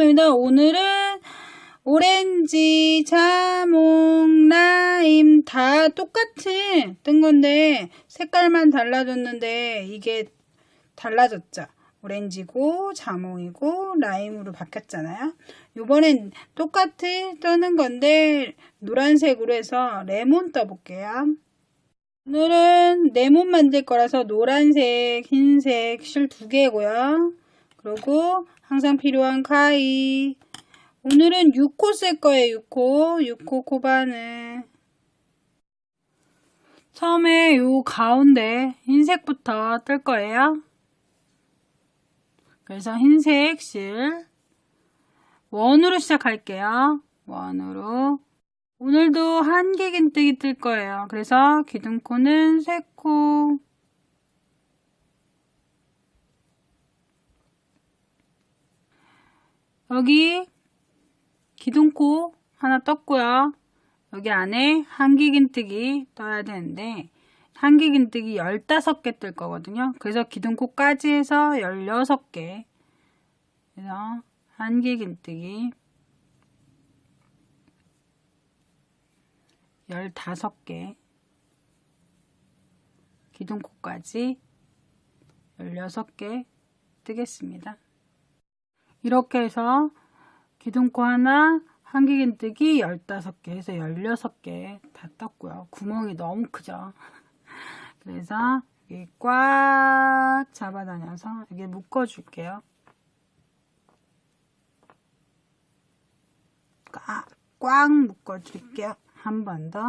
모입니다. 오늘은 오렌지, 자몽, 라임 다 똑같이 뜬 건데 색깔만 달라졌는데 이게 달라졌죠. 오렌지고 자몽이고 라임으로 바뀌었잖아요. 요번엔 똑같이 뜨는 건데 노란색으로 해서 레몬 떠볼게요. 오늘은 레몬 만들 거라서 노란색, 흰색 실 두 개고요. 그리고 항상 필요한 가위. 오늘은 6호 쓸 거예요. 6호. 6호 코바늘. 처음에 요 가운데 흰색부터 뜰 거예요. 그래서 흰색 실 원으로 시작할게요. 원으로. 오늘도 한 개긴 뜨기 뜰 거예요. 그래서 기둥코는 세 코. 여기 기둥코 하나 떴고요. 여기 안에 한기긴뜨기 떠야 되는데 한기긴뜨기 15개 뜰 거거든요. 그래서 기둥코까지 해서 16개 그래서 한기긴뜨기 15개 기둥코까지 16개 뜨겠습니다. 이렇게 해서 기둥코 하나, 한기긴뜨기 15개 해서 16개 다 떴고요. 구멍이 너무 크죠. 그래서 여기 꽉 잡아다녀서 여기 묶어줄게요. 꽉, 꽉 묶어줄게요. 한 번 더.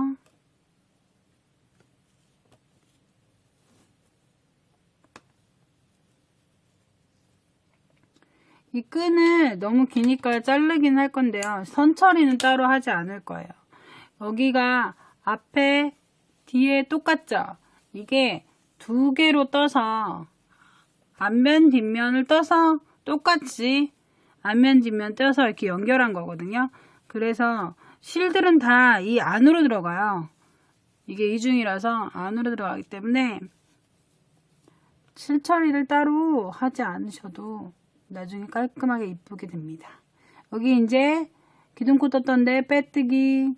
이 끈을 너무 기니까 자르긴 할 건데요. 선 처리는 따로 하지 않을 거예요. 여기가 앞에 뒤에 똑같죠? 이게 두 개로 떠서 앞면 뒷면을 떠서 똑같이 앞면 뒷면 떠서 이렇게 연결한 거거든요. 그래서 실들은 다 이 안으로 들어가요. 이게 이중이라서 안으로 들어가기 때문에 실 처리를 따로 하지 않으셔도 나중에 깔끔하게 이쁘게 됩니다. 여기 이제 기둥코 떴던데 빼뜨기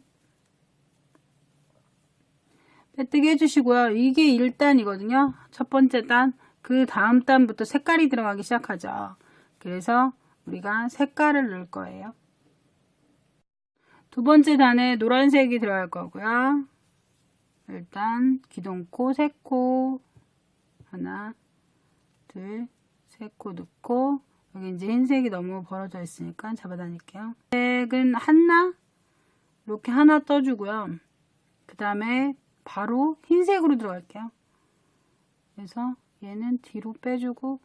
빼뜨기 해주시고요. 이게 1단이거든요. 첫 번째 단. 그 다음 단부터 색깔이 들어가기 시작하죠. 그래서 우리가 색깔을 넣을 거예요. 두 번째 단에 노란색이 들어갈 거고요. 일단 기둥코, 세코 하나, 둘, 세코 넣고 여기 이제 흰색이 너무 벌어져 있으니까 잡아다닐게요. 색은 하나 이렇게 하나 떠주고요. 그 다음에 바로 흰색으로 들어갈게요. 그래서 얘는 뒤로 빼주고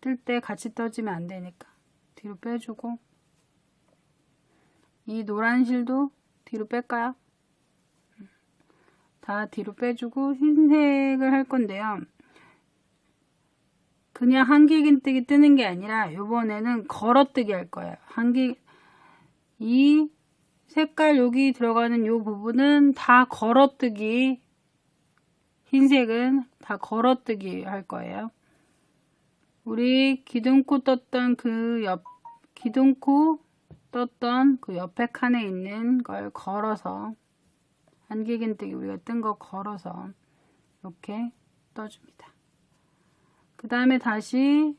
뜰 때 같이 떠지면 안 되니까 뒤로 빼주고 이 노란 실도 뒤로 뺄까요? 다 뒤로 빼주고 흰색을 할 건데요. 그냥 한길긴뜨기 뜨는 게 아니라 이번에는 걸어뜨기 할 거예요. 한길 이 색깔 여기 들어가는 이 부분은 다 걸어뜨기 흰색은 다 걸어뜨기 할 거예요. 우리 기둥코 떴던 그 옆 기둥코 떴던 그 옆에 칸에 있는 걸 걸어서 한길긴뜨기 우리가 뜬 거 걸어서 이렇게 떠줍니다. 그 다음에 다시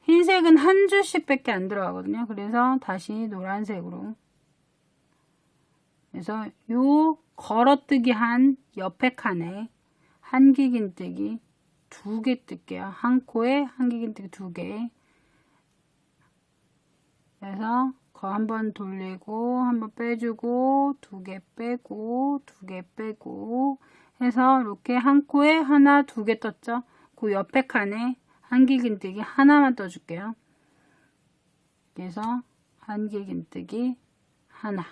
흰색은 한 줄씩 밖에 안 들어가거든요. 그래서 다시 노란색으로 그래서 요 걸어뜨기 한 옆에 칸에 한기긴뜨기 두 개 뜰게요. 한 코에 한기긴뜨기 두 개. 그래서 거 한번 돌리고 한번 빼주고 두 개 빼고 두 개 빼고 해서 이렇게 한 코에 하나 두 개 떴죠. 그 옆에 칸에 한길긴뜨기 하나만 떠줄게요. 그래서 한길긴뜨기 하나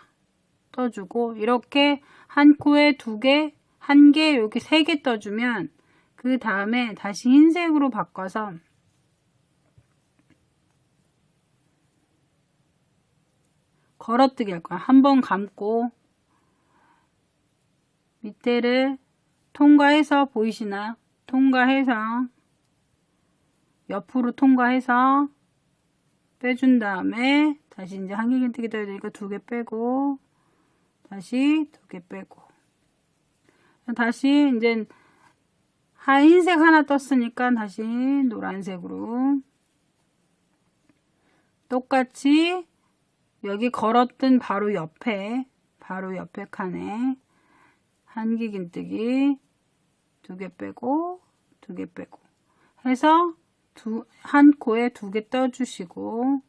떠주고 이렇게 한 코에 두 개, 한 개, 이렇게 세 개 떠주면 그 다음에 다시 흰색으로 바꿔서 걸어뜨기 할 거야. 한 번 감고 밑에를 통과해서 보이시나요? 통과해서 옆으로 통과해서 빼준 다음에 다시 이제 한길긴뜨기 떠야 되니까 두 개 빼고 다시 두 개 빼고. 다시 이제 하- 흰색 하나 떴으니까 다시 노란색으로. 똑같이 여기 걸었던 바로 옆에 바로 옆에 칸에 한길긴뜨기 두 개 빼고 두 개 빼고. 해서 두, 한 코에 두 개 떠주시고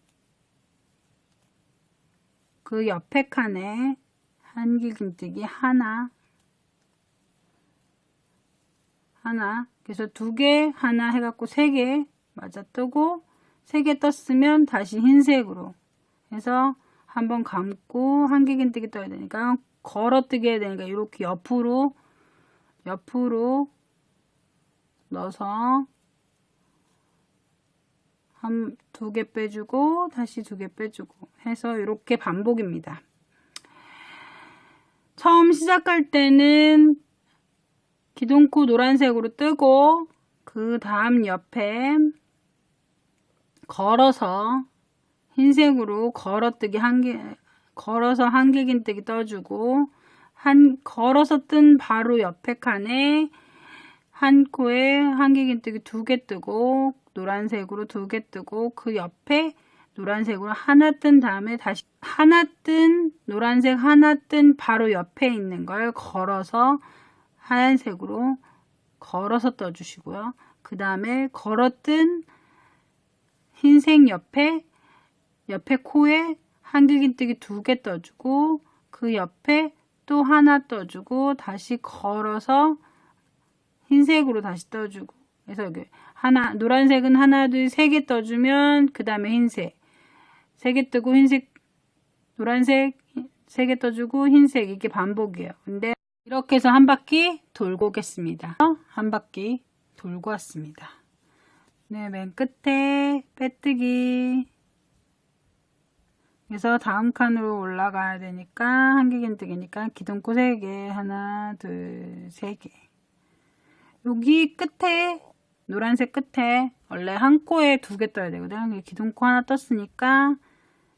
그 옆에 칸에 한길긴뜨기 하나 하나 그래서 두 개 하나 해갖고 세 개 맞아 뜨고 세 개 떴으면 다시 흰색으로. 해서 한번 감고 한길긴뜨기 떠야 되니까 걸어뜨기 해야 되니까 이렇게 옆으로 옆으로 넣어서 한 두 개 빼주고 다시 두 개 빼주고 해서 이렇게 반복입니다. 처음 시작할 때는 기둥코 노란색으로 뜨고 그 다음 옆에 걸어서 흰색으로 걸어뜨기 한 개 걸어서 한길긴뜨기 떠주고 한 걸어서 뜬 바로 옆에 칸에 한 코에 한길긴뜨기 두 개 뜨고 노란색으로 두 개 뜨고 그 옆에 노란색으로 하나 뜬 다음에 다시 하나 뜬 노란색 하나 뜬 바로 옆에 있는 걸 걸어서 하얀색으로 걸어서 떠주시고요. 그 다음에 걸어뜬 흰색 옆에 옆에 코에 한길긴뜨기 두 개 떠주고 그 옆에 또 하나 떠주고 다시 걸어서 흰색으로 다시 떠주고 그래서 여기 하나 노란색은 하나 둘세 개 떠주면 그 다음에 흰색 세 개 뜨고 흰색 노란색 세 개 떠주고 흰색 이게 반복이에요. 근데 이렇게 해서 한 바퀴 돌고 오겠습니다. 한 바퀴 돌고 왔습니다. 네, 맨 끝에 빼뜨기 그래서 다음 칸으로 올라가야 되니까 한길긴뜨기니까 기둥코 3개 하나 둘 세 개. 여기 끝에 노란색 끝에 원래 한 코에 두 개 떠야 되거든요 기둥코 하나 떴으니까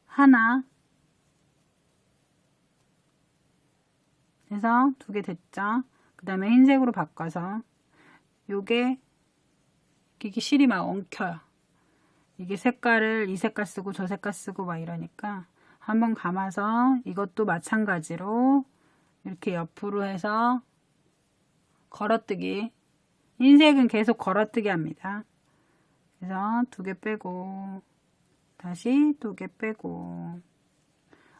하나. 그래서 두 개 됐죠. 그 다음에 흰색으로 바꿔서 요게 이게 실이 막 엉켜요 이게 색깔을 이 색깔 쓰고 저 색깔 쓰고 막 이러니까 한번 감아서 이것도 마찬가지로 이렇게 옆으로 해서 걸어뜨기. 흰색은 계속 걸어뜨기 합니다. 그래서 두 개 빼고 다시 두 개 빼고.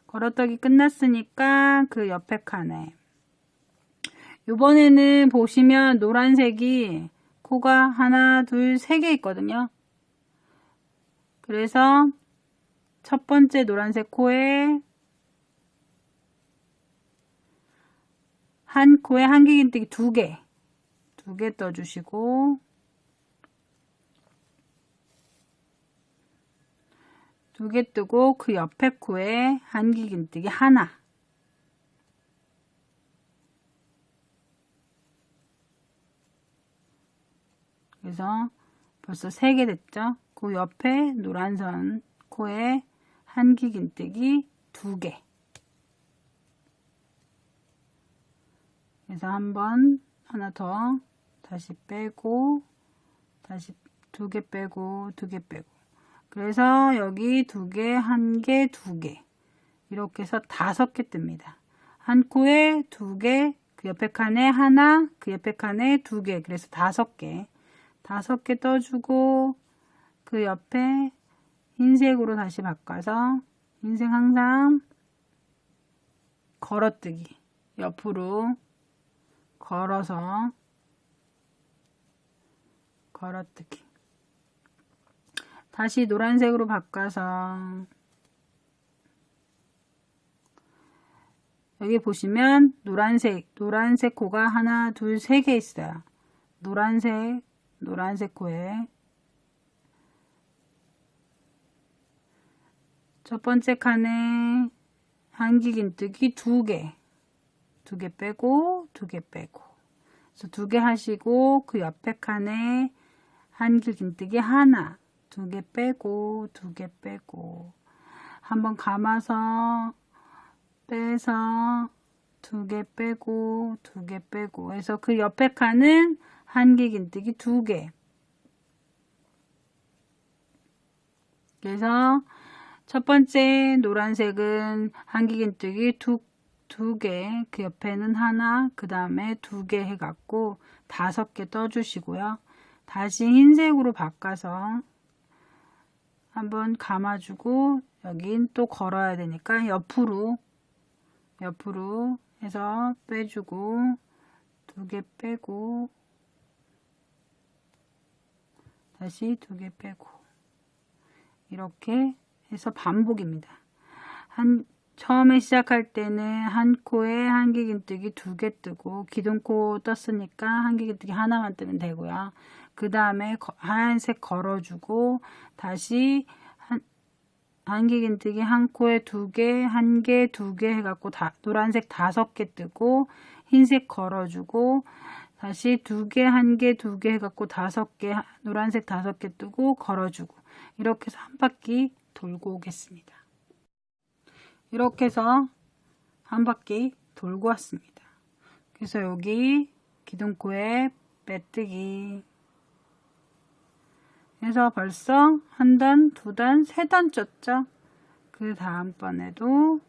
걸어뜨기 끝났으니까 그 옆에 칸에. 이번에는 보시면 노란색이 코가 하나 둘 세 개 있거든요 그래서 첫 번째 노란색 코에 한 코에 한길긴뜨기 두 개, 두 개 떠주시고 두 개 뜨고 그 옆에 코에 한길긴뜨기 하나 그래서 벌써 세 개 됐죠? 그 옆에 노란 선 코에 한길긴뜨기 두 개. 그래서 한 번 하나 더 다시 빼고 다시 두 개 빼고 두 개 빼고 그래서 여기 두 개, 한 개, 두 개 이렇게 해서 다섯 개 뜹니다. 한 코에 두 개, 그 옆에 칸에 하나, 그 옆에 칸에 두 개, 그래서 다섯 개. 다섯 개 떠주고 그 옆에 흰색으로 다시 바꿔서 흰색 항상 걸어뜨기. 옆으로 걸어서 걸어뜨기. 다시 노란색으로 바꿔서 여기 보시면 노란색 노란색 코가 하나 둘 세 개 있어요. 노란색 노란색 코에 첫 번째 칸에 한길긴뜨기 두 개, 두 개 빼고 두 개 빼고. 그래서 두 개 하시고 그 옆에 칸에 한길긴뜨기 하나, 두 개 빼고, 두 개 빼고, 한번 감아서, 빼서, 두 개 빼고, 두 개 빼고, 해서 그 옆에 칸은 한길긴뜨기 두 개. 그래서 첫 번째 노란색은 한길긴뜨기 두, 두 개, 그 옆에는 하나, 그 다음에 두 개 해갖고 다섯 개 떠주시고요. 다시 흰색으로 바꿔서 한번 감아주고 여긴 또 걸어야 되니까 옆으로 옆으로 해서 빼주고 두 개 빼고 다시 두 개 빼고 이렇게 해서 반복입니다. 한 처음에 시작할 때는 한 코에 한길긴뜨기 두 개 뜨고 기둥코 떴으니까 한길긴뜨기 하나만 뜨면 되고요. 그 다음에 하얀색 걸어주고 다시 한 한길긴뜨기 한 코에 두 개, 한 개, 두 개 해갖고 다, 노란색 다섯 개 뜨고 흰색 걸어주고 다시 두 개, 한 개, 두 개 해갖고 다섯 개, 노란색 다섯 개 뜨고 걸어주고 이렇게 해서 한 바퀴 돌고 오겠습니다. 이렇게 해서 한 바퀴 돌고 왔습니다. 그래서 여기 기둥코에 빼뜨기 그래서 벌써 한 단, 두 단, 세 단 쪘죠? 그 다음번에도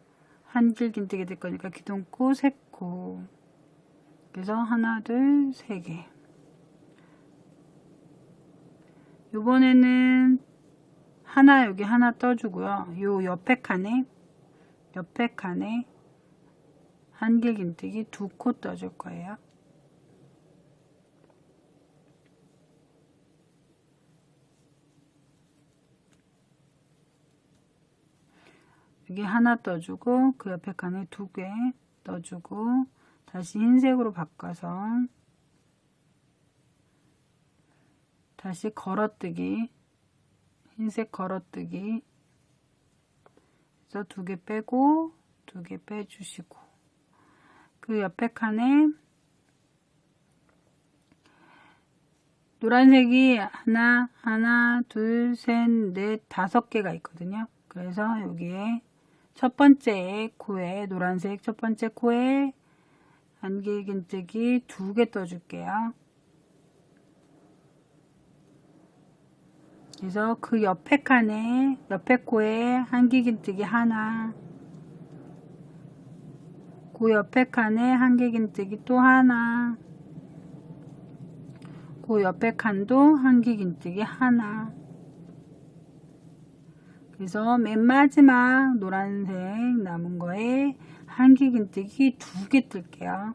한길긴뜨기 될 거니까 기둥코 세 코. 그래서 하나, 둘, 세 개. 요번에는 하나 여기 하나 떠주고요. 요 옆에 칸에 옆에 칸에 한길긴뜨기 두 코 떠줄 거예요. 여기 하나 떠주고 그 옆에 칸에 두 개 떠주고 다시 흰색으로 바꿔서 다시 걸어뜨기 흰색 걸어뜨기. 그래서 두 개 빼고 두 개 빼주시고. 그 옆에 칸에 노란색이 하나 하나 둘셋넷 다섯 개가 있거든요. 그래서 여기에 첫 번째 코에 노란색 첫 번째 코에 안길긴뜨기 두 개 떠줄게요. 그래서 그 옆에 칸에 옆에 코에 한길긴뜨기 하나 그 옆에 칸에 한길긴뜨기 또 하나 그 옆에 칸도 한길긴뜨기 하나 그래서 맨 마지막 노란색 남은 거에 한길긴뜨기 두 개 뜰게요.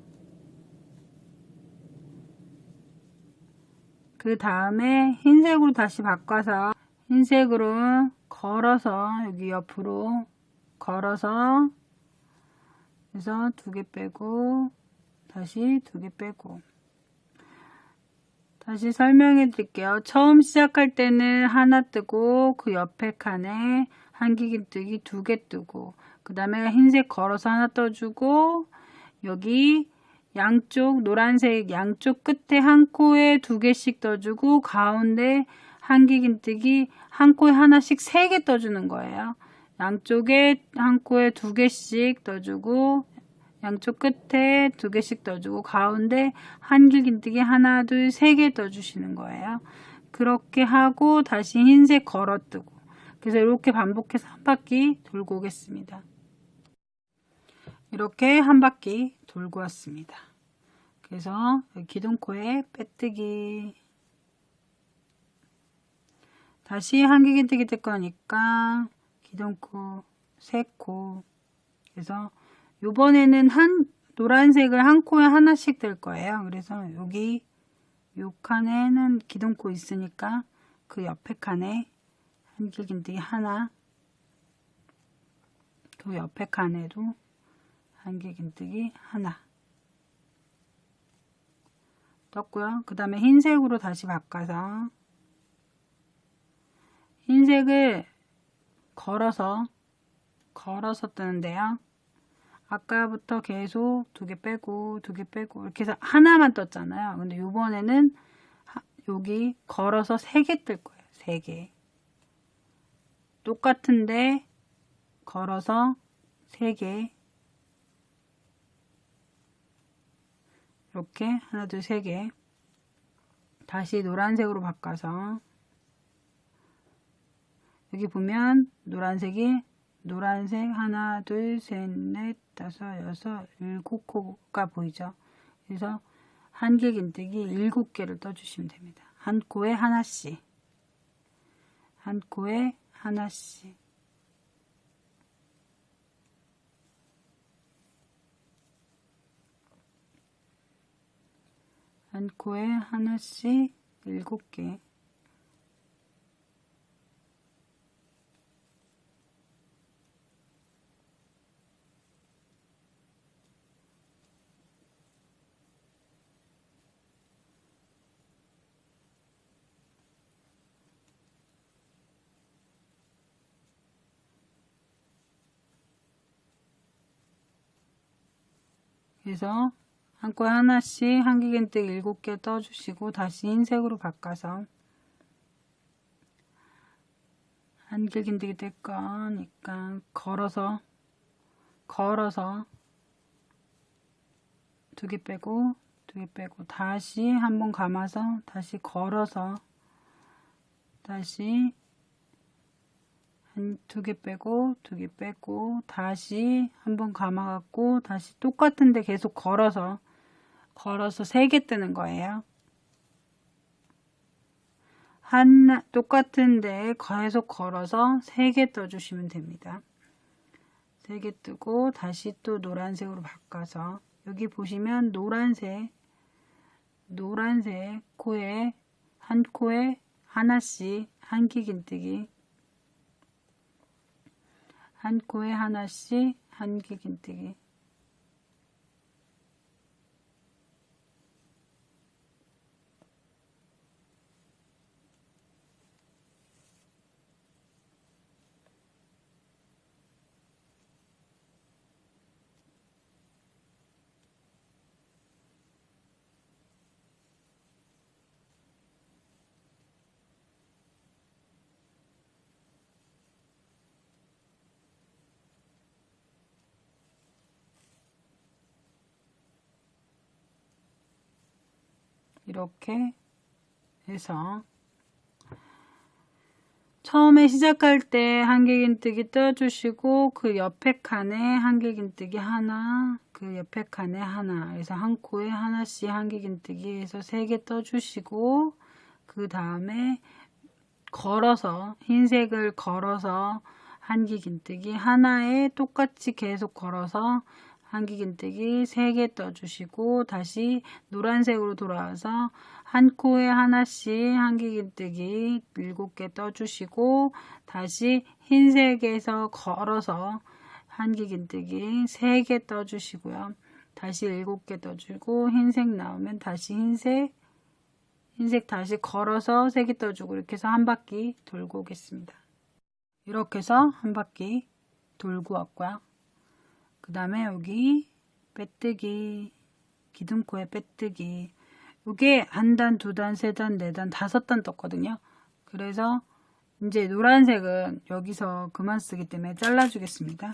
그 다음에 흰색으로 다시 바꿔서 흰색으로 걸어서 여기 옆으로 걸어서 그래서 두 개 빼고 다시 두 개 빼고 다시 설명해 드릴게요. 처음 시작할 때는 하나 뜨고 그 옆에 칸에 한길긴뜨기 두 개 뜨고 그 다음에 흰색 걸어서 하나 떠주고 여기 양쪽 노란색 양쪽 끝에 한 코에 두 개씩 떠주고 가운데 한길긴뜨기 한 코에 하나씩 세 개 떠주는 거예요. 양쪽에 한 코에 두 개씩 떠주고 양쪽 끝에 두 개씩 떠주고 가운데 한길긴뜨기 하나 둘 세 개 떠주시는 거예요. 그렇게 하고 다시 흰색 걸어뜨고 그래서 이렇게 반복해서 한 바퀴 돌고 오겠습니다. 이렇게 한 바퀴 돌고 왔습니다. 그래서 기둥코에 빼뜨기 다시 한길긴뜨기 뜰 거니까 기둥코 세코 그래서 요번에는 한 노란색을 한 코에 하나씩 뜰 거예요. 그래서 여기 요 칸에는 기둥코 있으니까 그 옆에 칸에 한길긴뜨기 하나 그 옆에 칸에도 한길긴뜨기 하나 떴고요. 그 다음에 흰색으로 다시 바꿔서 흰색을 걸어서 걸어서 뜨는데요. 아까부터 계속 두 개 빼고 두 개 빼고 이렇게 해서 하나만 떴잖아요. 근데 요번에는 여기 걸어서 세 개 뜰 거예요. 세 개. 똑같은데 걸어서 세 개. 이렇게 하나 둘 세 개. 다시 노란색으로 바꿔서. 여기 보면 노란색이 노란색 하나 둘 셋 넷 다섯 여섯 일곱 코가 보이죠? 그래서 한길 긴뜨기 일곱 개를 떠주시면 됩니다. 한 코에 하나씩. 한 코에 하나씩 한 코에 하나씩 일곱 개. 그래서 한 코에 하나씩 한길긴뜨기 일곱 개 떠주시고 다시 흰색으로 바꿔서 한길긴뜨기 뜰 거니까 걸어서 걸어서 두 개 빼고 두 개 빼고 다시 한번 감아서 다시 걸어서 다시 한두개 빼고 두 개 빼고 다시 한번 감아 갖고 다시 똑같은데 계속 걸어서 걸어서 세개 뜨는 거예요. 한 똑같은데 계속 걸어서 세개 떠주시면 됩니다. 세개 뜨고 다시 또 노란색으로 바꿔서 여기 보시면 노란색 노란색 코에 한 코에 하나씩 한기긴뜨기 한 코에 하나씩 한기긴뜨기 이렇게 해서 처음에 시작할 때 한길긴뜨기 떠주시고 그 옆에 칸에 한길긴뜨기 하나 그 옆에 칸에 하나 그래서 한 코에 하나씩 한길긴뜨기 해서 세 개 떠주시고 그 다음에 걸어서 흰색을 걸어서 한길긴뜨기 하나에 똑같이 계속 걸어서 한길긴뜨기 3개 떠주시고 다시 노란색으로 돌아와서 한 코에 하나씩 한길긴뜨기 7개 떠주시고 다시 흰색에서 걸어서 한길긴뜨기 3개 떠주시고요. 다시 7개 떠주고 흰색 나오면 다시 흰색 흰색 다시 걸어서 3개 떠주고 이렇게 해서 한 바퀴 돌고 오겠습니다. 이렇게 해서 한 바퀴 돌고 왔고요. 그 다음에 여기 빼뜨기 기둥코에 빼뜨기 이게 한 단, 두 단, 세 단, 네 단, 다섯 단 떴거든요. 그래서 이제 노란색은 여기서 그만 쓰기 때문에 잘라주겠습니다.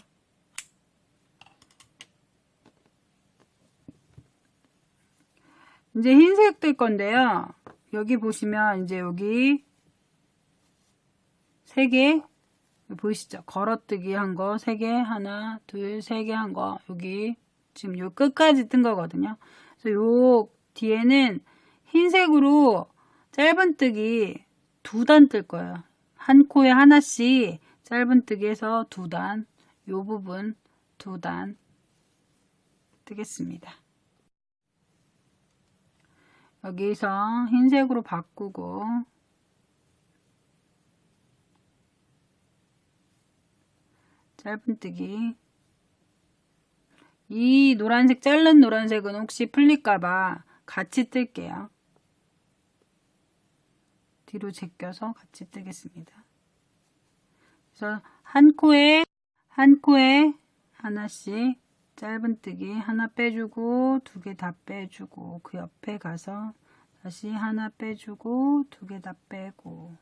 이제 흰색 뜰 건데요. 여기 보시면 이제 여기 세개 보이시죠? 걸어뜨기 한 거 세 개 하나 둘 세 개 한 거 여기 지금 요 끝까지 뜬 거거든요. 그래서 요 뒤에는 흰색으로 짧은뜨기 두 단 뜰 거예요. 한 코에 하나씩 짧은뜨기 해서 두 단, 요 부분 두 단 뜨겠습니다. 여기서 흰색으로 바꾸고 짧은뜨기 이 노란색 자른 노란색은 혹시 풀릴까봐 같이 뜰게요. 뒤로 제껴서 같이 뜨겠습니다. 그래서 한 코에 한 코에 하나씩 짧은뜨기 하나 빼주고 두 개 다 빼주고 그 옆에 가서 다시 하나 빼주고 두 개 다 빼고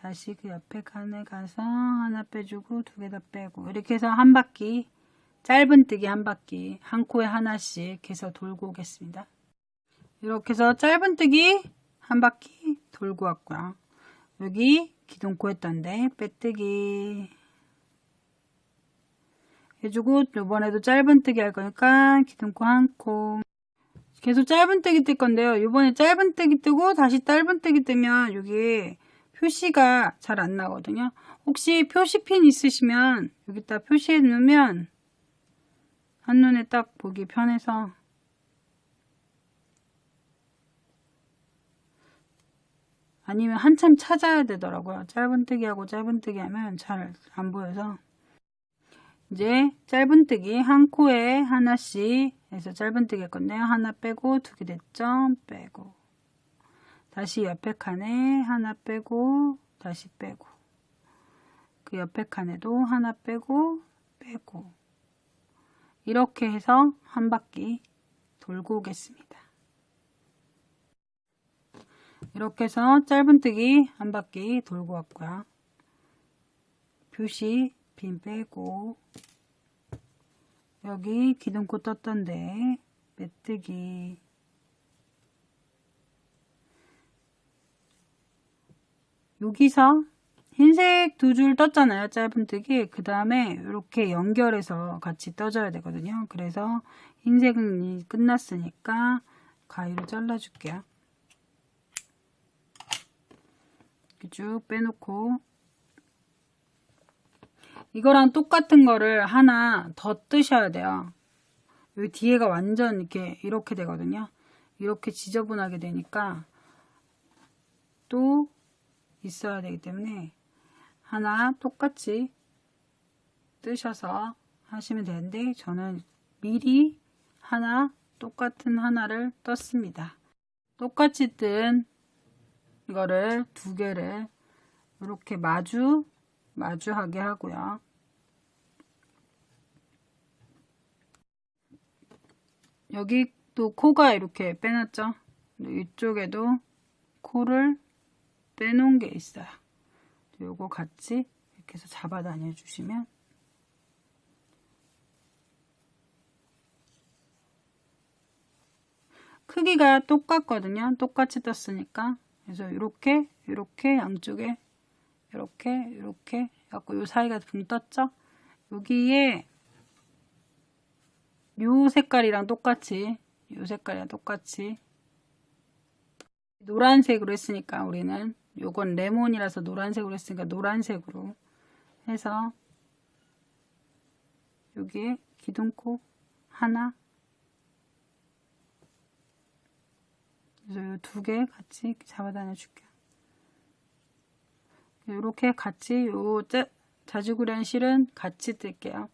다시 그 옆에 칸에 가서 하나 빼주고 두 개 다 빼고 이렇게 해서 한 바퀴 짧은뜨기 한 바퀴 한 코에 하나씩 해서 돌고 오겠습니다. 이렇게 해서 짧은뜨기 한 바퀴 돌고 왔고요. 여기 기둥코 했던데 빼뜨기 해주고 이번에도 짧은뜨기 할 거니까 기둥코 한 코 계속 짧은뜨기 뜰 건데요. 이번에 짧은뜨기 뜨고 다시 짧은뜨기 뜨면 여기 표시가 잘 안 나거든요. 혹시 표시핀 있으시면 여기다 표시해 놓으면 한눈에 딱 보기 편해서 아니면 한참 찾아야 되더라고요. 짧은뜨기하고 짧은뜨기 하면 잘 안 보여서 이제 짧은뜨기 한 코에 하나씩 해서 짧은뜨기 할 건데요. 하나 빼고 두 개 됐죠? 빼고 다시 옆에 칸에 하나 빼고 다시 빼고 그 옆에 칸에도 하나 빼고 빼고 이렇게 해서 한 바퀴 돌고 오겠습니다. 이렇게 해서 짧은뜨기 한 바퀴 돌고 왔고요. 표시 빈 빼고 여기 기둥코 떴던데 메뜨기 여기서 흰색 두 줄 떴잖아요 짧은뜨기 그 다음에 이렇게 연결해서 같이 떠줘야 되거든요 그래서 흰색은 끝났으니까 가위로 잘라 줄게요 이렇게 쭉 빼놓고 이거랑 똑같은 거를 하나 더 뜨셔야 돼요. 여기 뒤에가 완전 이렇게 이렇게 되거든요. 이렇게 지저분하게 되니까 또 있어야 되기 때문에 하나 똑같이 뜨셔서 하시면 되는데 저는 미리 하나 똑같은 하나를 떴습니다. 똑같이 뜬 이거를 두 개를 이렇게 마주 마주하게 하고요. 여기 또 코가 이렇게 빼놨죠. 이쪽에도 코를 빼놓은 게 있어요. 요거 같이 이렇게 해서 잡아 다녀 주시면 크기가 똑같거든요. 똑같이 떴으니까. 그래서 이렇게 이렇게 양쪽에 이렇게 이렇게 갖고 요 사이가 붕 떴죠? 여기에 요 색깔이랑 똑같이 요 색깔이랑 똑같이 노란색으로 했으니까 우리는 요건 레몬이라서 노란색으로 했으니까 노란색으로 해서 여기에 기둥코 하나 그래서 요 두 개 같이 잡아다녀 줄게요. 이렇게 같이 요 짜, 자주구리한 실은 같이 뜰게요.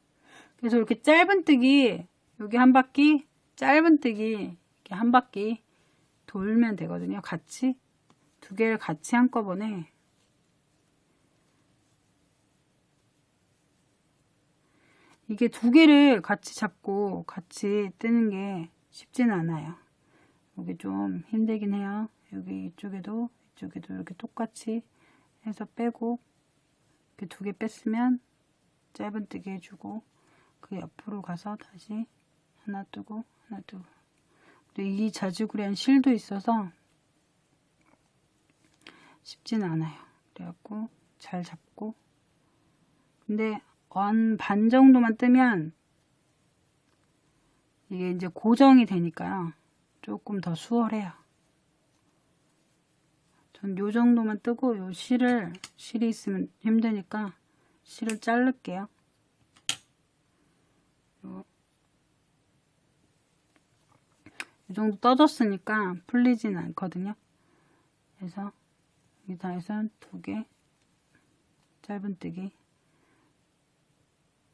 그래서 이렇게 짧은뜨기 여기 한 바퀴 짧은뜨기 이렇게 한 바퀴 돌면 되거든요. 같이 두 개를 같이 한꺼번에 이게 두 개를 같이 잡고 같이 뜨는 게 쉽지는 않아요. 여기 좀 힘들긴 해요. 여기 이쪽에도 이쪽에도 이렇게 똑같이 해서 빼고 이렇게 두 개 뺐으면 짧은뜨기 해주고 그 옆으로 가서 다시 하나 뜨고 하나 뜨고 근데 이 자주구리한 실도 있어서 쉽진 않아요. 그래갖고 잘 잡고. 근데 한 반 정도만 뜨면 이게 이제 고정이 되니까요. 조금 더 수월해요. 전 요 정도만 뜨고 요 실을 실이 있으면 힘드니까 실을 자를게요. 요, 이 정도 떠졌으니까 풀리진 않거든요. 그래서 여기다 해서 두개 짧은뜨기.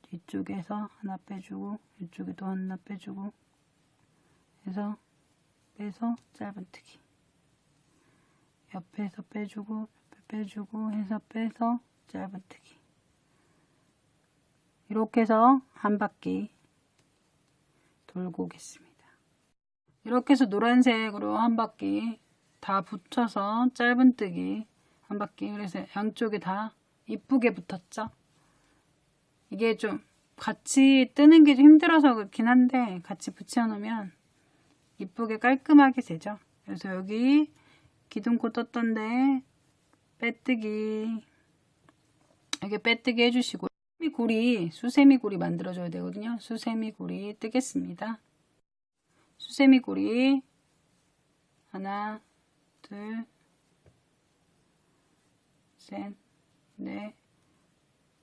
뒤쪽에서 하나 빼주고 이쪽에도 하나 빼주고 해서 빼서 짧은뜨기. 옆에서 빼주고 빼주고 해서 빼서 짧은뜨기. 이렇게 해서 한 바퀴 돌고 오겠습니다. 이렇게 해서 노란색으로 한 바퀴 다 붙여서 짧은뜨기 한 바퀴 그래서 양쪽에 다 이쁘게 붙었죠. 이게 좀 같이 뜨는 게 좀 힘들어서 그렇긴 한데 같이 붙여놓으면 이쁘게 깔끔하게 되죠. 그래서 여기 기둥코 떴던데 빼뜨기 이렇게 빼뜨기 해주시고 수세미 고리 수세미 고리 만들어줘야 되거든요. 수세미 고리 뜨겠습니다. 수세미 고리 하나 둘 셋, 넷,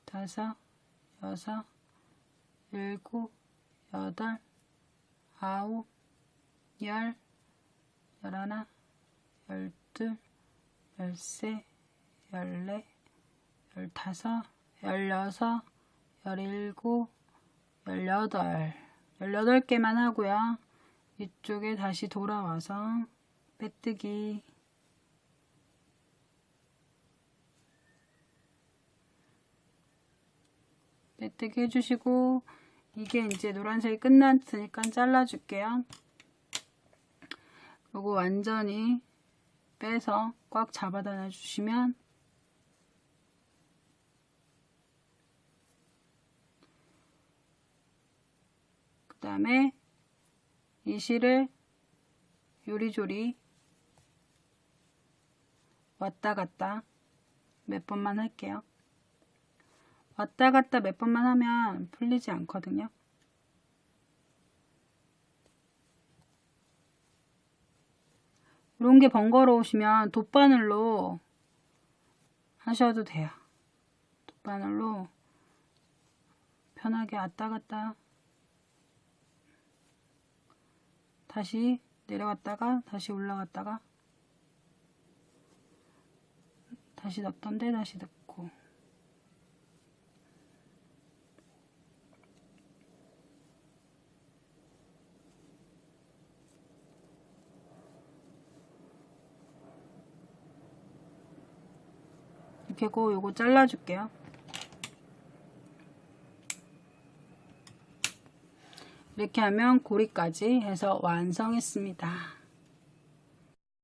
다섯, 여섯, 일곱, 여덟, 아홉, 열, 열하나, 열둘, 열세, 열네, 열다섯, 열여섯, 열일곱, 열여덟, 열여덟 개만 하고요. 이쪽에 다시 돌아와서 빼뜨기 빼뜨기 해주시고 이게 이제 노란색이 끝났으니까 잘라줄게요. 그리고 완전히 빼서 꽉 잡아다 놔주시면 그 다음에 이 실을 요리조리 왔다 갔다 몇 번만 할게요. 왔다 갔다 몇 번만 하면 풀리지 않거든요. 이런 게 번거로우시면 돗바늘로 하셔도 돼요. 돗바늘로 편하게 왔다 갔다 다시 내려갔다가 다시 올라갔다가 다시 넣던데 다시 넣고 이렇게 하고 요거 잘라줄게요. 이렇게 하면 고리까지 해서 완성했습니다.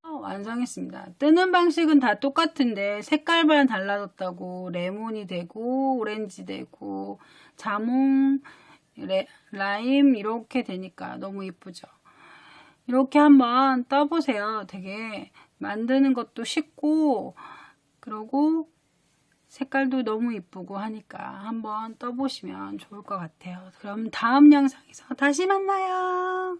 어, 완성했습니다. 뜨는 방식은 다 똑같은데 색깔만 달라졌다고 레몬이 되고 오렌지 되고 자몽, 레, 라임 이렇게 되니까 너무 이쁘죠. 이렇게 한번 떠보세요. 되게 만드는 것도 쉽고 그리고 색깔도 너무 이쁘고 하니까 한번 떠보시면 좋을 것 같아요. 그럼 다음 영상에서 다시 만나요.